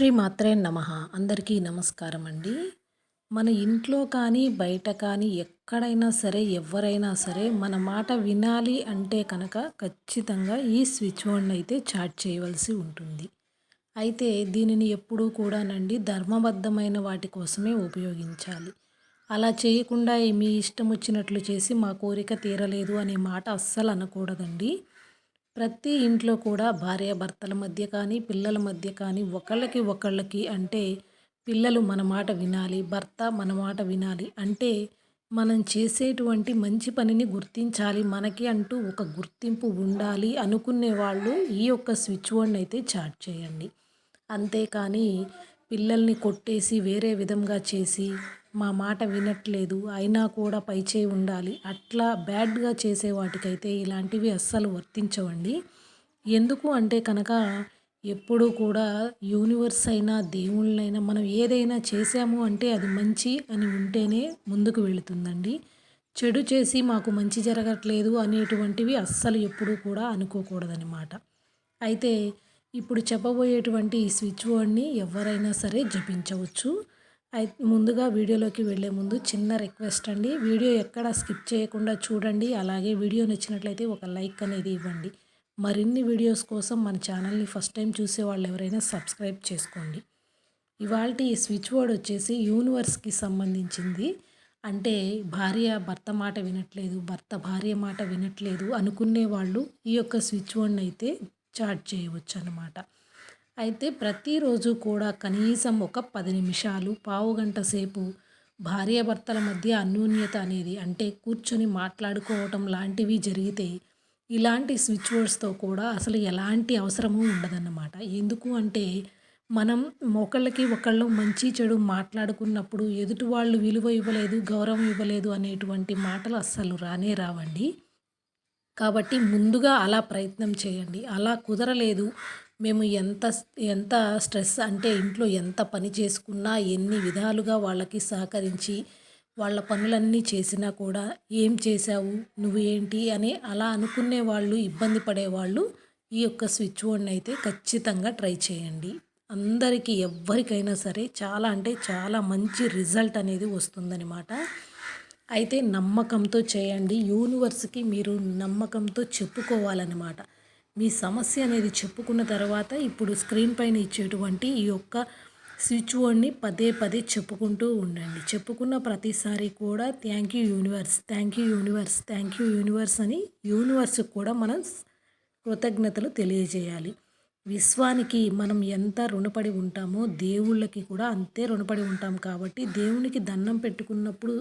శ్రీ మాత్రే నమ. అందరికీ నమస్కారం అండి. మన ఇంట్లో కానీ బయట కానీ ఎక్కడైనా సరే ఎవరైనా సరే మన మాట వినాలి అంటే కనుక ఖచ్చితంగా ఈ స్విచ్ బోర్డ్ని అయితే చాట్ చేయవలసి ఉంటుంది. అయితే దీనిని ఎప్పుడూ కూడానండి ధర్మబద్ధమైన వాటి కోసమే ఉపయోగించాలి. అలా చేయకుండా మీ ఇష్టం వచ్చినట్లు చేసి మా కోరిక తీరలేదు అనే మాట అస్సలు అనకూడదండి. ప్రతి ఇంట్లో కూడా భార్యాభర్తల మధ్య కానీ పిల్లల మధ్య కానీ ఒకళ్ళకి ఒకళ్ళకి అంటే పిల్లలు మన మాట వినాలి భర్త మన మాట వినాలి అంటే మనం చేసేటువంటి మంచి పనిని గుర్తించాలి. మనకి అంటూ ఒక గుర్తింపు ఉండాలి అనుకునే వాళ్ళు ఈ యొక్క స్విచ్ బోర్డ్ని అయితే చాట్ చేయండి. అంతేకాని పిల్లల్ని కొట్టేసి వేరే విధంగా చేసి మా మాట వినట్లేదు. అయినా కూడా పైచేయి ఉండాలి. అట్లా బ్యాడ్గా చేసే వాటికైతే ఇలాంటివి అస్సలు వర్తించవండి. ఎందుకు అంటే కనుక ఎప్పుడూ కూడా యూనివర్స్ అయినా దేవుళ్ళైనా మనం ఏదైనా చేసాము అంటే అది మంచి అని ఉంటేనే ముందుకు వెళుతుందండి. చెడు చేసి మాకు మంచి జరగట్లేదు అనేటువంటివి అస్సలు ఎప్పుడూ కూడా అనుకోకూడదనమాట అయితే ఇప్పుడు చెప్పబోయేటువంటి ఈ స్విచ్ బోర్డ్ని ఎవరైనా సరే జపించవచ్చు. అయితే ముందుగా వీడియోలోకి వెళ్ళే ముందు చిన్న రిక్వెస్ట్ అండి. వీడియో ఎక్కడ స్కిప్ చేయకుండా చూడండి. అలాగే వీడియో నచ్చినట్లయితే ఒక లైక్ అనేది ఇవ్వండి. మరిన్ని వీడియోస్ కోసం మన ఛానల్ని ఫస్ట్ టైం చూసే వాళ్ళు ఎవరైనా సబ్స్క్రైబ్ చేసుకోండి. ఇవాళ ఈ స్విచ్ బోర్డ్ వచ్చేసి యూనివర్స్కి సంబంధించింది. అంటే భార్య భర్త మాట వినట్లేదు భర్త భార్య మాట వినట్లేదు అనుకునే వాళ్ళు ఈ యొక్క స్విచ్ బోర్డ్ని అయితే చార్జ్ చేయవచ్చు అన్నమాట అయితే ప్రతిరోజు కూడా కనీసం ఒక పది నిమిషాలు పావు గంట సేపు భార్యాభర్తల మధ్య అన్యోన్యత అనేది అంటే కూర్చొని మాట్లాడుకోవటం లాంటివి జరిగితే ఇలాంటి స్విచ్ బోర్డ్స్తో కూడా అసలు ఎలాంటి అవసరము ఉండదన్నమాట. ఎందుకు అంటే మనం ఒకళ్ళకి ఒకళ్ళు మంచి చెడు మాట్లాడుకున్నప్పుడు ఎదుటి వాళ్ళు విలువ ఇవ్వలేదు గౌరవం ఇవ్వలేదు అనేటువంటి మాటలు అస్సలు రానే రావండి. కాబట్టి ముందుగా అలా ప్రయత్నం చేయండి. అలా కుదరలేదు మేము ఎంత ఎంత స్ట్రెస్ అంటే ఇంట్లో ఎంత పని చేసుకున్నా ఎన్ని విధాలుగా వాళ్ళకి సహకరించి వాళ్ళ పనులన్నీ చేసినా కూడా ఏం చేశావు నువ్వు ఏంటి అని అలా అనుకునే వాళ్ళు ఇబ్బంది పడేవాళ్ళు ఈ యొక్క స్విచ్ బోర్డ్ని అయితే ఖచ్చితంగా ట్రై చేయండి. అందరికీ ఎవ్వరికైనా సరే చాలా అంటే చాలా మంచి రిజల్ట్ అనేది వస్తుందన్నమాట. అయితే నమ్మకంతో చేయండి. యూనివర్స్కి మీరు నమ్మకంతో చెప్పుకోవాలన్నమాట. మీ సమస్య అనేది చెప్పుకున్న తర్వాత ఇప్పుడు స్క్రీన్ పైన ఇచ్చేటువంటి ఈ యొక్క స్విచ్ బోర్డ్ని పదే పదే చెప్పుకుంటూ ఉండండి. చెప్పుకున్న ప్రతిసారి కూడా thank you universe thank you universe thank you universe అని యూనివర్స్కి కూడా మనం కృతజ్ఞతలు తెలియజేయాలి. విశ్వానికి మనం ఎంత రుణపడి ఉంటామో దేవుళ్ళకి కూడా అంతే రుణపడి ఉంటాం కాబట్టి దేవునికి దండం పెట్టుకున్నప్పుడు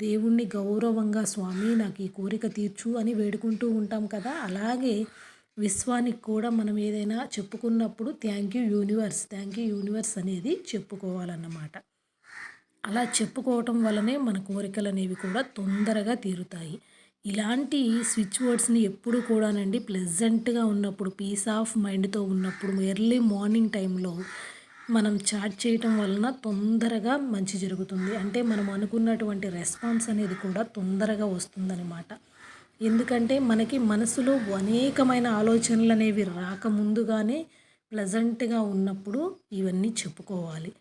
దేవుణ్ణి గౌరవంగా స్వామి నాకు ఈ కోరిక తీర్చు అని వేడుకుంటూ ఉంటాం కదా. అలాగే విశ్వానికి కూడా మనం ఏదైనా చెప్పుకున్నప్పుడు thank you universe thank you universe అనేది చెప్పుకోవాలన్నమాట. అలా చెప్పుకోవటం వల్లనే మన కోరికలు అనేవి కూడా తొందరగా తీరుతాయి. ఇలాంటి స్విచ్ వర్డ్స్ని ఎప్పుడు కూడానండి ప్లెజెంట్గా ఉన్నప్పుడు పీస్ ఆఫ్ మైండ్తో ఉన్నప్పుడు ఎర్లీ మార్నింగ్ టైంలో మనం చాట్ చేయటం వలన తొందరగా మంచి జరుగుతుంది. అంటే మనం అనుకున్నటువంటి రెస్పాన్స్ అనేది కూడా తొందరగా వస్తుందన్నమాట. ఎందుకంటే మనకి మనసులో అనేకమైన ఆలోచనలు అనేవి రాకముందుగానే ప్లజెంట్గా ఉన్నప్పుడు ఇవన్నీ చెప్పుకోవాలి.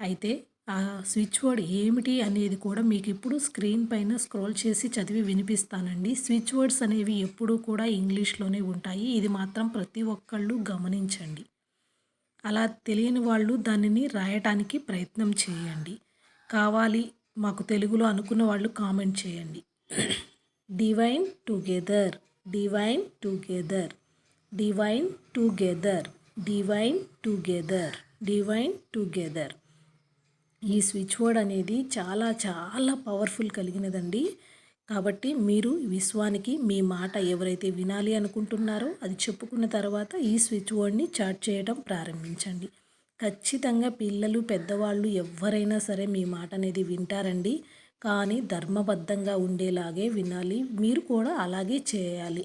అయితే ఆ స్విచ్ వర్డ్ ఏమిటి అనేది కూడా మీకు ఇప్పుడు స్క్రీన్ పైన స్క్రోల్ చేసి చదివి వినిపిస్తానండి. స్విచ్ వర్డ్స్ అనేవి ఎప్పుడూ కూడా ఇంగ్లీష్లోనే ఉంటాయి. ఇది మాత్రం ప్రతి ఒక్కళ్ళు గమనించండి. అలా తెలియని వాళ్ళు దానిని రాయటానికి ప్రయత్నం చేయండి. కావాలి మాకు తెలుగులో అనుకున్న వాళ్ళు కామెంట్ చేయండి. Divine together divine together divine together divine together divine together ఈ స్విచ్ బోర్డ్ అనేది చాలా చాలా పవర్ఫుల్ కలిగినదండి. కాబట్టి మీరు విశ్వానికి మీ మాట ఎవరైతే వినాలి అనుకుంటున్నారో అది చెప్పుకున్న తర్వాత ఈ స్విచ్ బోర్డ్ని చాట్ చేయడం ప్రారంభించండి. ఖచ్చితంగా పిల్లలు పెద్దవాళ్ళు ఎవరైనా సరే మీ మాట అనేది వింటారండి. కానీ ధర్మబద్ధంగా ఉండేలాగే వినాలి. మీరు కూడా అలాగే చేయాలి.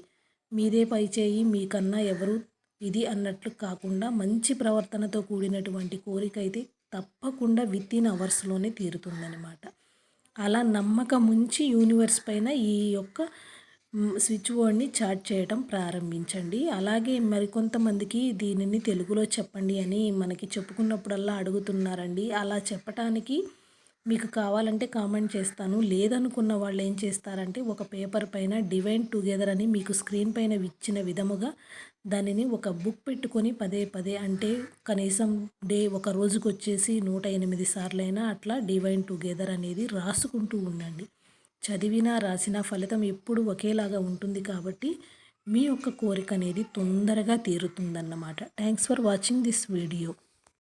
మీదే పై చేయి మీకన్నా ఎవరు ఇది అన్నట్లు కాకుండా మంచి ప్రవర్తనతో కూడినటువంటి కోరిక అయితే తప్పకుండా విత్ ఇన్ అవర్స్లోనే తీరుతుందనమాట అలా నమ్మకం ఉంచి యూనివర్స్ పైన ఈ యొక్క స్విచ్ బోర్డ్ని చాట్ చేయడం ప్రారంభించండి. అలాగే మరికొంతమందికి దీనిని తెలుగులో చెప్పండి అని మనకి చెప్పుకున్నప్పుడల్లా అడుగుతున్నారండి. అలా చెప్పటానికి మీకు కావాలంటే కామెంట్ చేస్తాను. లేదనుకున్న వాళ్ళు ఏం చేస్తారంటే ఒక పేపర్ పైన డివైన్ టుగెదర్ అని మీకు స్క్రీన్ పైన ఇచ్చిన విధముగా దానిని ఒక బుక్ పెట్టుకొని పదే పదే అంటే కనీసం డే ఒక రోజుకి వచ్చేసి నూట ఎనిమిది సార్లైనా అట్లా డివైన్ టుగెదర్ అనేది రాసుకుంటూ ఉండండి. చదివినా రాసిన ఫలితం ఎప్పుడు ఒకేలాగా ఉంటుంది కాబట్టి మీ యొక్క కోరిక అనేది తొందరగా తీరుతుందన్నమాట. Thanks for watching this video